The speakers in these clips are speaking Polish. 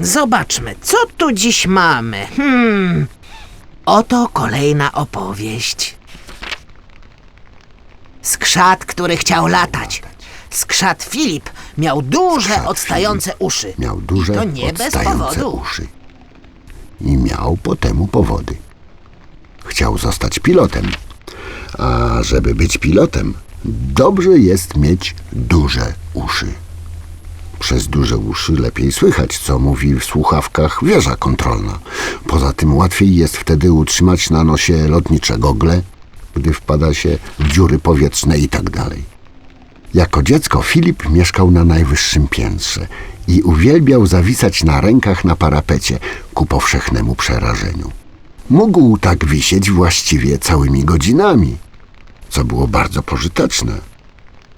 Zobaczmy, co tu dziś mamy. Hmm. Oto kolejna opowieść. Skrzat, który chciał latać. Skrzat Filip miał duże, Skrzat odstające uszy. Miał duże, I to nie bez odstające powodu. uszy. I miał po temu powody. Chciał zostać pilotem. A żeby być pilotem, dobrze jest mieć duże uszy. Przez duże uszy lepiej słychać, co mówi w słuchawkach wieża kontrolna. Poza tym łatwiej jest wtedy utrzymać na nosie lotnicze gogle, gdy wpada się w dziury powietrzne i tak dalej. Jako dziecko Filip mieszkał na najwyższym piętrze i uwielbiał zawisać na rękach na parapecie ku powszechnemu przerażeniu. Mógł tak wisieć właściwie całymi godzinami, co było bardzo pożyteczne,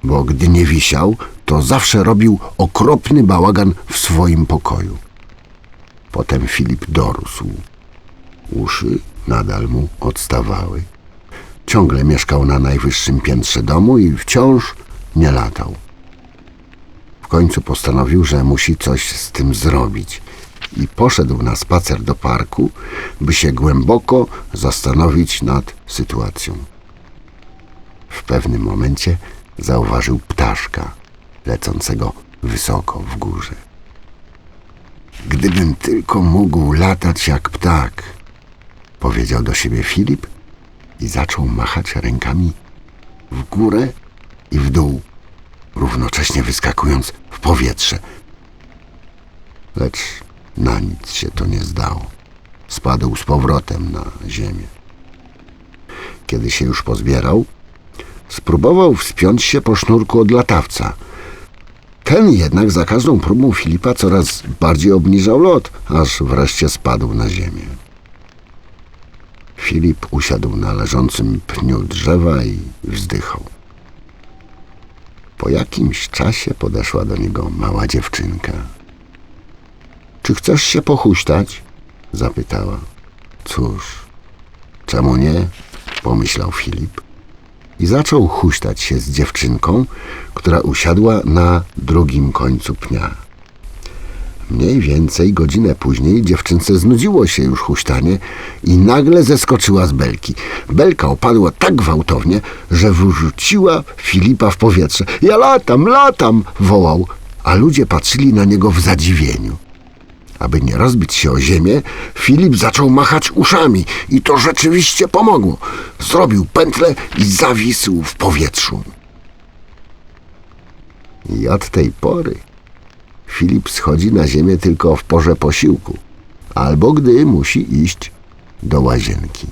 bo gdy nie wisiał, to zawsze robił okropny bałagan w swoim pokoju. Potem Filip dorósł. Uszy nadal mu odstawały. Ciągle mieszkał na najwyższym piętrze domu i wciąż nie latał. W końcu postanowił, że musi coś z tym zrobić i poszedł na spacer do parku, by się głęboko zastanowić nad sytuacją. W pewnym momencie zauważył ptaszka lecącego wysoko w górze. Gdybym tylko mógł latać jak ptak, powiedział do siebie Filip i zaczął machać rękami w górę i w dół, równocześnie wyskakując w powietrze. Lecz na nic się to nie zdało. Spadł z powrotem na ziemię. Kiedy się już pozbierał, spróbował wspiąć się po sznurku od latawca. Ten jednak za każdą próbą Filipa coraz bardziej obniżał lot, aż wreszcie spadł na ziemię. Filip usiadł na leżącym pniu drzewa i wzdychał. Po jakimś czasie podeszła do niego mała dziewczynka. Czy chcesz się pochuśtać? zapytała. Cóż, czemu nie? pomyślał Filip i zaczął huśtać się z dziewczynką, która usiadła na drugim końcu pnia. Mniej więcej godzinę później dziewczynce znudziło się już huśtanie i nagle zeskoczyła z belki. Belka opadła tak gwałtownie, że wyrzuciła Filipa w powietrze. Ja latam, latam! wołał, a ludzie patrzyli na niego w zadziwieniu. Aby nie rozbić się o ziemię, Filip zaczął machać uszami i to rzeczywiście pomogło. Zrobił pętlę i zawisł w powietrzu. I od tej pory Filip schodzi na ziemię tylko w porze posiłku albo gdy musi iść do łazienki.